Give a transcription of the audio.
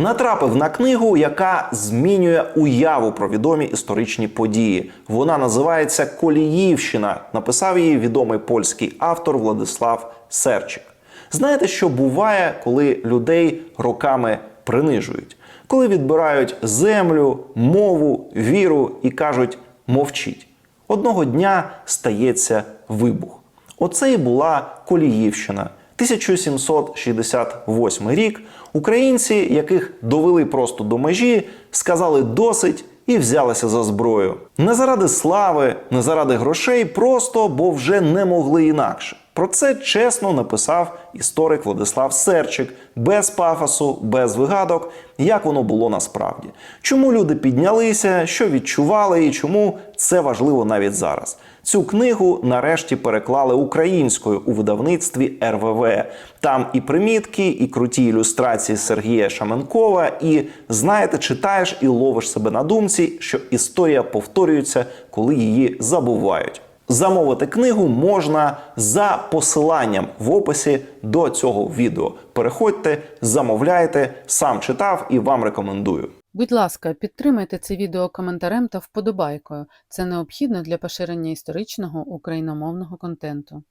Натрапив на книгу, яка змінює уяву про відомі історичні події. Вона називається Коліївщина. Написав її відомий польський автор Владислав Серчик. Знаєте, що буває, коли людей роками принижують, коли відбирають землю, мову, віру і кажуть мовчіть. Одного дня стається вибух. Оце і була Коліївщина. 1768 рік. Українці, яких довели просто до межі, сказали досить і взялися за зброю. Не заради слави, не заради грошей, просто бо вже не могли інакше. Про це чесно написав історик Владислав Серчик, без пафосу, без вигадок, як воно було насправді. Чому люди піднялися, що відчували і чому це важливо навіть зараз. Цю книгу нарешті переклали українською у видавництві РВВ. Там і примітки, і круті ілюстрації Сергія Шаменкова. І знаєте, читаєш і ловиш себе на думці, що історія повторюється, коли її забувають. Замовити книгу можна за посиланням в описі до цього відео. Переходьте, замовляйте, сам читав і вам рекомендую. Будь ласка, підтримайте це відео коментарем та вподобайкою. Це необхідно для поширення історичного україномовного контенту.